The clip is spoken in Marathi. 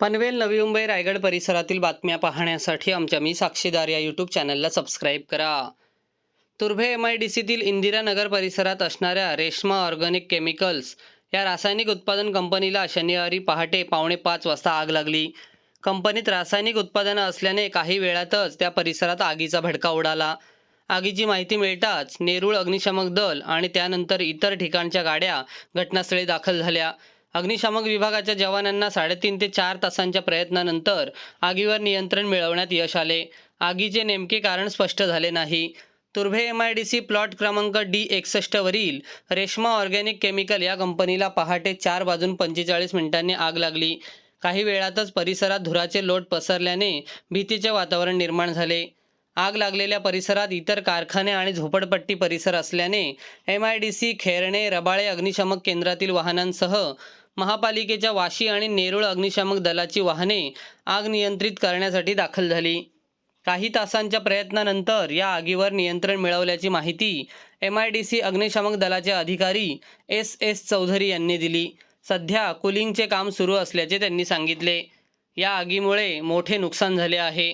पनवेल नवी मुंबई रायगड परिसरातील बातम्या पाहण्यासाठी आमच्या मी साक्षीदार या यूट्यूब चॅनलला सबस्क्राईब करा. तुर्भे एम आय डी सीतील इंदिरानगर परिसरात असणाऱ्या रेश्मा ऑर्गॅनिक केमिकल्स या रासायनिक उत्पादन कंपनीला शनिवारी पहाटे पावणे पाच वाजता आग लागली. कंपनीत रासायनिक उत्पादनं असल्याने काही वेळातच त्या परिसरात आगीचा भडका उडाला. आगीची माहिती मिळताच नेरूळ अग्निशमक दल आणि त्यानंतर इतर ठिकाणच्या गाड्या घटनास्थळी दाखल झाल्या. अग्निशामक विभागाच्या जवानांना साडेतीन ते चार तासांच्या प्रयत्नानंतर आगीवर नियंत्रण मिळवण्यात यश आले. आगीचे नेमके कारण स्पष्ट झाले नाही. Turbhe M I D C plot क्रमांक डी एकसष्टवरील रेश्मा ऑर्गॅनिक केमिकल या कंपनीला पहाटे चार वाजून पंचेचाळीस मिनिटांनी आग लागली. काही वेळातच परिसरात धुराचे लोट पसरल्याने भीतीचे वातावरण निर्माण झाले. आग लागलेल्या परिसरात इतर कारखाने आणि झोपडपट्टी परिसर असल्याने M I D C Kherne Rabale अग्निशामक केंद्रातील वाहनांसह महापालिकेच्या वाशी आणि नेरूळ अग्निशामक दलाची वाहने आग नियंत्रित करण्यासाठी दाखल झाली. काही तासांच्या प्रयत्नानंतर या आगीवर नियंत्रण मिळवल्याची माहिती एम आय डी सी अग्निशामक दलाचे अधिकारी एस एस चौधरी यांनी दिली. सध्या कुलिंगचे काम सुरू असल्याचे त्यांनी सांगितले. या आगीमुळे मोठे नुकसान झाले आहे.